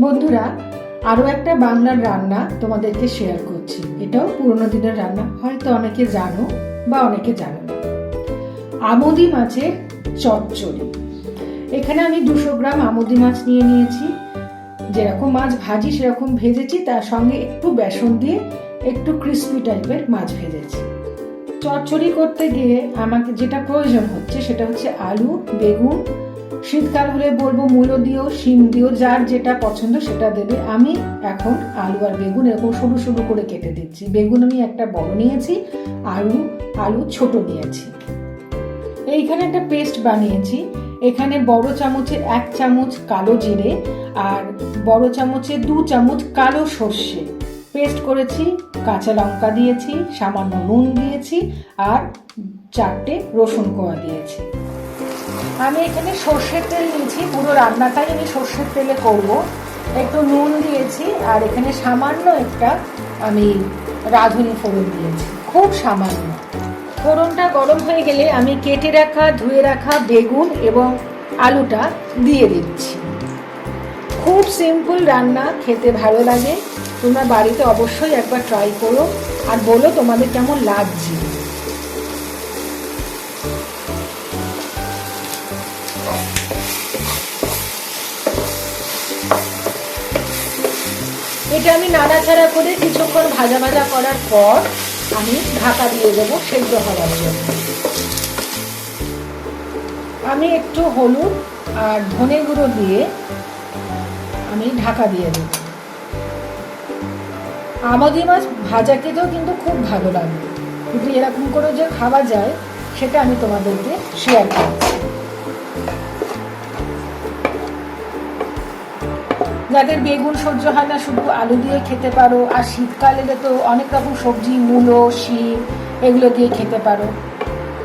বন্ধুরা আরও একটা বাংলার রান্না তোমাদেরকে শেয়ার করছি। এটাও পুরোনো দিনের রান্না, হয়তো অনেকে জানো বা অনেকে জানো না। আমদি মাছের চচ্চড়ি। এখানে আমি দুশো গ্রাম আমদি মাছ নিয়ে নিয়েছি। যেরকম মাছ ভাজি, সেরকম ভেজেছি, তার সঙ্গে একটু বেসন দিয়ে একটু ক্রিস্পি টাইপের মাছ ভেজেছি। চচ্চড়ি করতে গিয়ে আমাকে যেটা প্রয়োজন হচ্ছে, সেটা হচ্ছে আলু, বেগুন শীতকাল হলে বলব মূলো দিও, শিম দিও, যার যেটা পছন্দ সেটা দেবে। আমি এখন আলু আর বেগুন এরকম সরু সরু করে কেটে দিচ্ছি। বেগুন আমি একটা বড় নিয়েছি, আলু আলু ছোট নিয়েছি। এইখানে একটা পেস্ট বানিয়েছি। এখানে বড় চামচে এক চামচ কালো জিরে আর বড় চামচে দু চামচ কালো সর্ষে। পেস্ট করেছি, কাঁচা লঙ্কা দিয়েছি, সামান্য নুন দিয়েছি আর চারটে রসুন কোয়া দিয়েছি। আমি এখানে সর্ষের তেল নিয়েছি, পুরো রান্নাটাই আমি সর্ষের তেলে করব। একটু নুন দিয়েছি, আর এখানে সামান্য একটা আমি রাঁধুনি ফোড়ন দিয়েছি, খুব সামান্য। ফোড়নটা গরম হয়ে গেলে আমি কেটে রাখা, ধুয়ে রাখা বেগুন এবং আলুটা দিয়ে দিচ্ছি। খুব সিম্পল রান্না, খেতে ভালো লাগে। তোমরা বাড়িতে অবশ্যই একবার ট্রাই করো। আর বলো তোমাদের কেমন লাগছে। এটা আমি নাড়াচাড়া করে কিছুক্ষণ ভাজা ভাজা করার পর আমি ঢাকা দিয়ে দেবো সেদ্ধ হওয়ার জন্য। আমি একটু হলুদ আর ধনে গুঁড়ো দিয়ে আমি ঢাকা দিয়ে দেব। আমাদের মাছ ভাজা খেতেও কিন্তু খুব ভালো লাগে। কিন্তু এরকম করে যে খাওয়া যায়, সেটা আমি তোমাদেরকে শেয়ার করছি যাদের বেগুন সহ্য হয় না, শুধু আলু দিয়ে খেতে পারো। আর শীতকাল এলে তো অনেক রকম সবজি, মূলো, শিম, এগুলো দিয়ে খেতে পারো।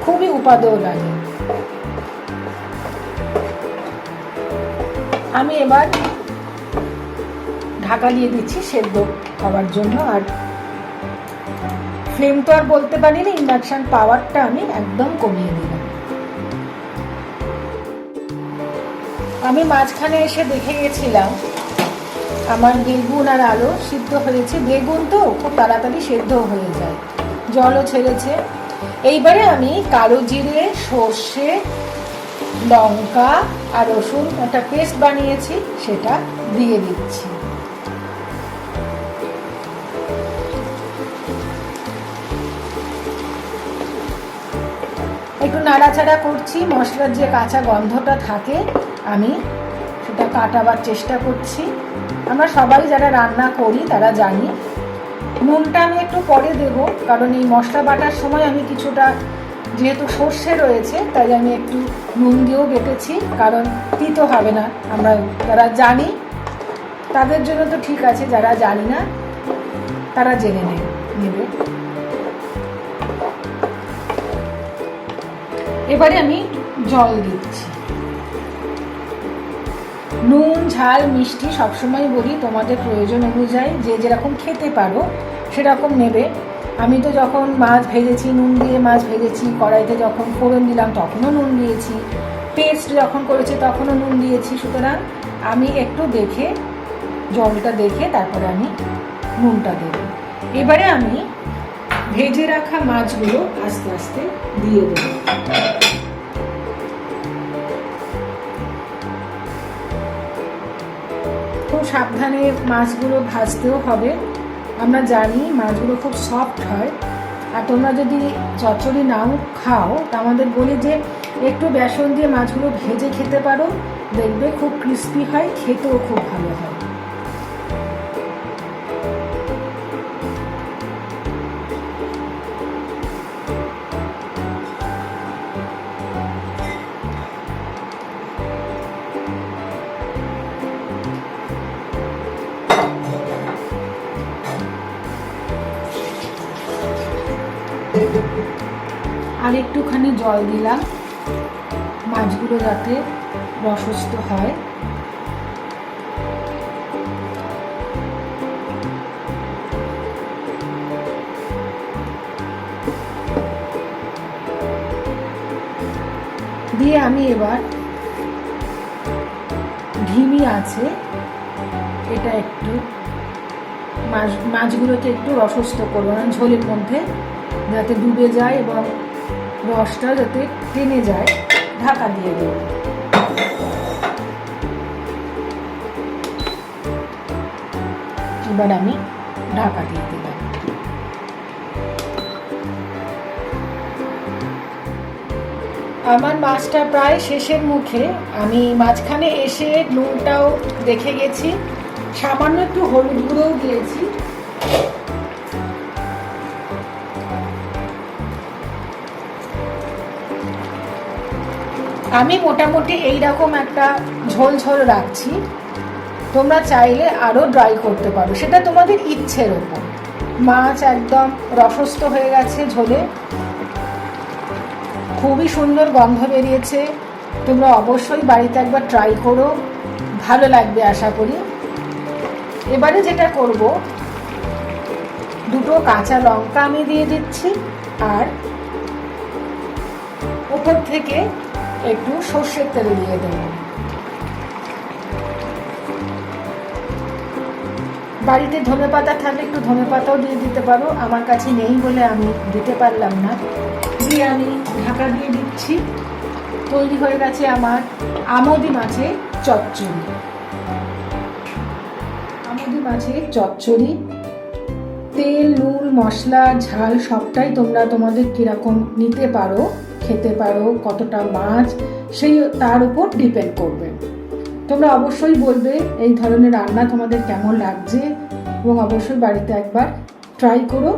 খুবই উপাদেয় লাগে। আমি এবার ঢাকা দিয়ে দিচ্ছি সেদ্ধ হওয়ার জন্য। আর ফ্লেম তো আর বলতে পারি না ইন্ডাকশন পাওয়ারটা আমি একদম কমিয়ে দিলাম। আমি মাঝখানে এসে দেখে গেছিলাম আমার বেগুন আর আলু সিদ্ধ হয়েছে। বেগুন তো খুব তাড়াতাড়ি সেদ্ধ হয়ে যায়। জলও ছেড়েছে। এইবারে আমি কালো জিরে, সর্ষে, লঙ্কা আর রসুন একটা পেস্ট বানিয়েছি, সেটা দিয়ে দিচ্ছি। একটু নাড়াচাড়া করছি, মশলার যে কাঁচা গন্ধটা থাকে, আমি সেটা কাটাবার চেষ্টা করছি। আমরা সবাই যারা রান্না করি, তারা জানি। নুনটা আমি একটু পরে দেব, কারণ এই মশলা বাটার সময় আমি কিছুটা, যেহেতু সর্ষে রয়েছে, তাই আমি একটু নুন দিয়েও বেটেছি, কারণ তিতো হবে না। আমরা যারা জানি, তাদের জন্য তো ঠিক আছে, যারা জানি না, তারা জেনে নেয় নেবে। এবারে আমি জল দিচ্ছি। নুন, ঝাল, মিষ্টি সবসময় বলি, তোমাদের প্রয়োজন অনুযায়ী যে যেরকম খেতে পারো, সেরকম নেবে। আমি তো যখন মাছ ভেজেছি, নুন দিয়ে মাছ ভেজেছি, কড়াইতে যখন ফোড়ন দিলাম, তখনও নুন দিয়েছি। পেস্ট যখন করেছি, তখনও নুন দিয়েছি। সুতরাং আমি একটু দেখে, জলটা দেখে, তারপরে আমি নুনটা দেব। এবারে আমি ভেজে রাখা মাছগুলো আস্তে আস্তে দিয়ে দেবো। সাবধানে মাছগুলো ভাজতেও হবে। আমরা জানি মাছগুলো খুব সফট হয়। আর তোমরা যদি চচ্চড়ি নাও খাও, তা আমাদের বলি যে একটু বেসন দিয়ে মাছগুলো ভেজে খেতে পারো। দেখবে খুব ক্রিস্পি হয়, খেতেও খুব ভালো হয়। আর একটুখানি জল দিলাম। মাছগুলো যাতে রসস্ত হয়। দিয়ে আমি এবার ঘিমি আছে। এটা একটু মাছ, মাছগুলোকে একটু রসস্ত করব না ঝোলের মধ্যে যাতে ডুবে যায় এবং রসটা যাতে টেনে যায়, ঢাকা দিয়ে দেবো এবার আমি ঢাকা দিয়ে দিলাম। আমার মাছটা প্রায় শেষের মুখে, আমি মাঝখানে এসে নুনটাও দেখে গেছি। সামান্য একটু হলুদ গুঁড়োও দিয়েছি। আমি মোটামুটি এই রকম একটা ঝোল ঝোল রাখছি। তোমরা চাইলে আরও ড্রাই করতে পারো। সেটা তোমাদের ইচ্ছের ওপর। মাছ একদম রসস্ত হয়ে গেছে ঝোলে। খুবই সুন্দর গন্ধ বেরিয়েছে। তোমরা অবশ্যই বাড়িতে একবার ট্রাই করো। ভালো লাগবে আশা করি। এবারে যেটা করব, দুটো কাঁচা লঙ্কা আমি দিয়ে দিচ্ছি। আর উপর থেকে একটু সর্ষের তেল দিয়ে দেবো। বাড়িতে ধনে পাতা থাকলে একটু ধনে পাতাও দিয়ে দিতে পারো। আমার কাছে নেই বলে আমি দিতে পারলাম না। দিয়ে আমি ঢাকা দিয়ে দিচ্ছি। তৈরি হয়ে গেছে আমার আমদি মাছের চচ্চড়ি। আমদি মাছের চচ্চড়ি। তেল, নুন, মশলা, ঝাল সবটাই তোমরা তোমাদের কীরকম নিতে পারো। খেতে পারো, কতটা মাছ, সেই তার উপর ডিপেন্ড করবে। তোমরা অবশ্যই বলবে, এই ধরনের রান্না তোমাদের কেমন লাগছে? এবং অবশ্যই বাড়িতে একবার ট্রাই করো।